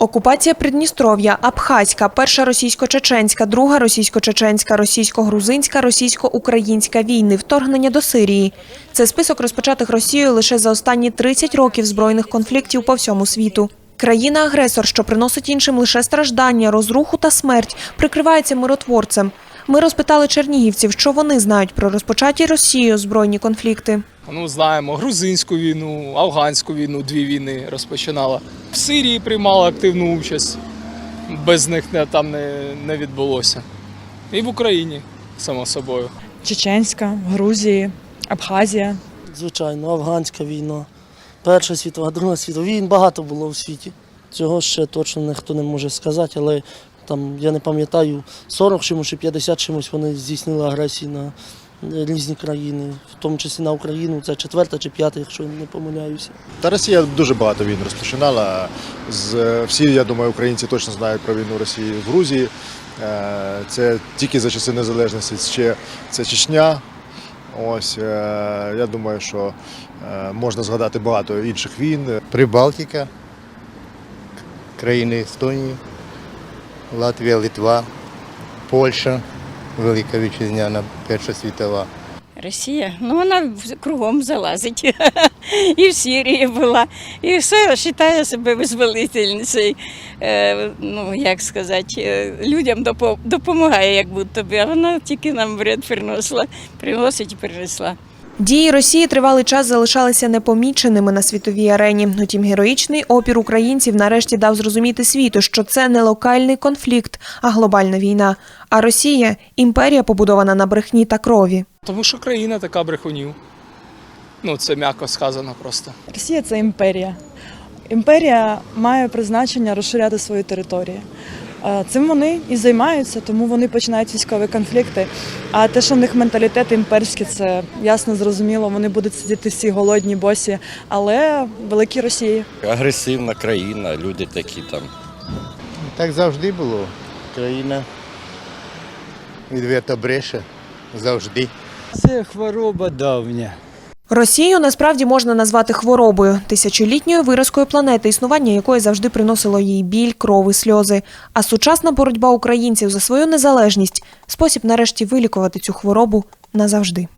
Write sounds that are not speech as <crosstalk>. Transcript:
Окупація Придністров'я, Абхазька, перша російсько-чеченська, друга російсько-чеченська, російсько-грузинська, російсько-українська війни, вторгнення до Сирії. Це список розпочатих Росією лише за останні 30 років збройних конфліктів по всьому світу. Країна-агресор, що приносить іншим лише страждання, розруху та смерть, прикривається миротворцем. Ми розпитали чернігівців, що вони знають про розпочаті Росією збройні конфлікти. Ну, знаємо грузинську війну, афганську війну, дві війни розпочинала. В Сирії приймала активну участь. Без них не, там не, не відбулося. І в Україні, само собою. Чеченська, Грузії, Абхазія. Звичайно, афганська війна, Перша світова, Друга світова. Війн багато було в світі. Цього ще точно ніхто не може сказати, але там, я не пам'ятаю, 40 чимось чи 50 чимось вони здійснили агресії на різні країни, в тому числі на Україну. Це четверта чи п'ята, якщо не помиляюся. Та Росія дуже багато війн розпочинала. З, всі, я думаю, українці точно знають про війну Росії в Грузії. Е, Це тільки за часи незалежності. Ще це Чечня. Ось е, я думаю, що е, можна згадати багато інших війн. Прибалтика, країни Естонії, Латвія, Литва, Польща, Велика Вітчизняна, Перша світова. Росія, ну вона кругом залазить. <laughs> І в Сирії була, і все вважає себе визволительницею. Е, ну, як сказати, е, людям допомагає, як будто би, а вона тільки нам вред приносила, приносить і принесла. Дії Росії тривалий час залишалися непоміченими на світовій арені. Утім, героїчний опір українців нарешті дав зрозуміти світу, що це не локальний конфлікт, а глобальна війна. А Росія імперія побудована на брехні та крові. Тому що країна така брехунів. Ну, це м'яко сказано просто. Росія це імперія. Імперія має призначення розширяти свої території. Е, Цим вони і займаються, тому вони починають військові конфлікти. А те, що в них менталітет імперський, це ясно зрозуміло. Вони будуть сидіти всі голодні, босі, але великі Росії. агресивна країна, люди такі там. Так завжди було. Країна відверто бреше завжди. Це хвороба давня. Росію насправді можна назвати хворобою, тисячолітньою виразкою планети, існування якої завжди приносило їй біль, кров і сльози. А сучасна боротьба українців за свою незалежність спосіб нарешті вилікувати цю хворобу назавжди.